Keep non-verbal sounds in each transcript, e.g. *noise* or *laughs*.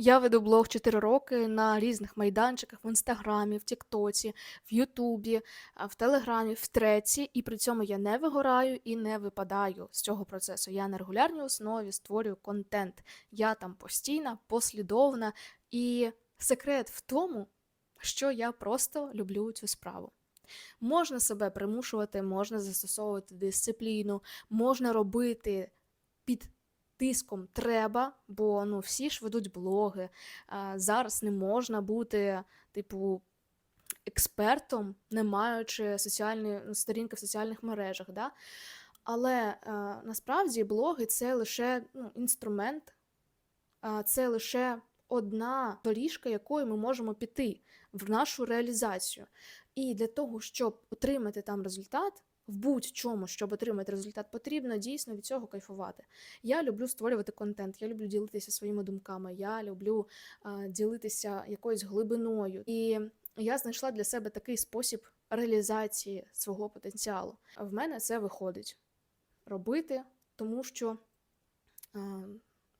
Я веду блог 4 роки на різних майданчиках в Інстаграмі, в Тіктоці, в Ютубі, в Телеграмі, в Треці, і при цьому я не вигораю і не випадаю з цього процесу. Я на регулярній основі створюю контент. Я там постійна, послідовна, і секрет в тому, що я просто люблю цю справу. Можна себе примушувати, можна застосовувати дисципліну, можна робити під тиском треба, бо ну всі ж ведуть блоги. Зараз не можна бути, типу, експертом, не маючи соціальної ну, сторінки в соціальних мережах. Да? Але е, насправді блоги це лише ну, інструмент, це лише одна доріжка, якою ми можемо піти в нашу реалізацію. І для того, щоб отримати там результат, в будь-чому, щоб отримати результат, потрібно дійсно від цього кайфувати. Я люблю створювати контент, я люблю ділитися своїми думками, я люблю а, ділитися якоюсь глибиною. І я знайшла для себе такий спосіб реалізації свого потенціалу. В мене це виходить робити, тому що а,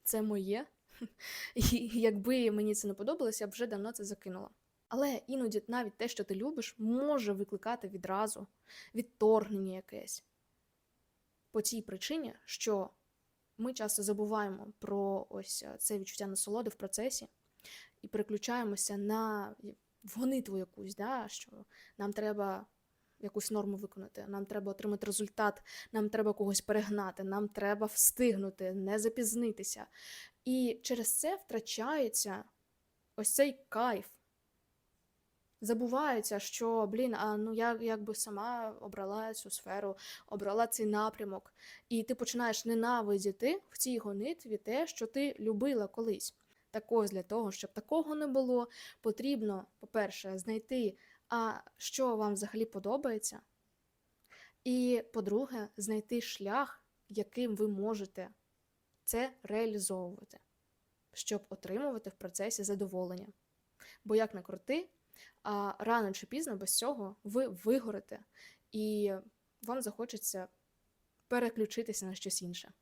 це моє. *laughs* І якби мені це не подобалося, я б вже давно це закинула. Але іноді навіть те, що ти любиш, може викликати відразу відторгнення якесь. По тій причині, що ми часто забуваємо про ось е, це відчуття насолоди в процесі і переключаємося на гонитву якусь, да, що нам треба якусь норму виконати, нам треба отримати результат, нам треба когось перегнати, нам треба встигнути, не запізнитися. І через це втрачається ось цей кайф. Забувається, що блін, а ну я якби сама обрала цю сферу, обрала цей напрямок, і ти починаєш ненавидіти в цій гонитві те, що ти любила колись. Так ось для того, щоб такого не було, потрібно, по-перше, знайти, а що вам взагалі подобається. І, по-друге, знайти шлях, яким ви можете це реалізовувати, щоб отримувати в процесі задоволення. Бо як не крути, а рано чи пізно без цього ви вигорите, і вам захочеться переключитися на щось інше.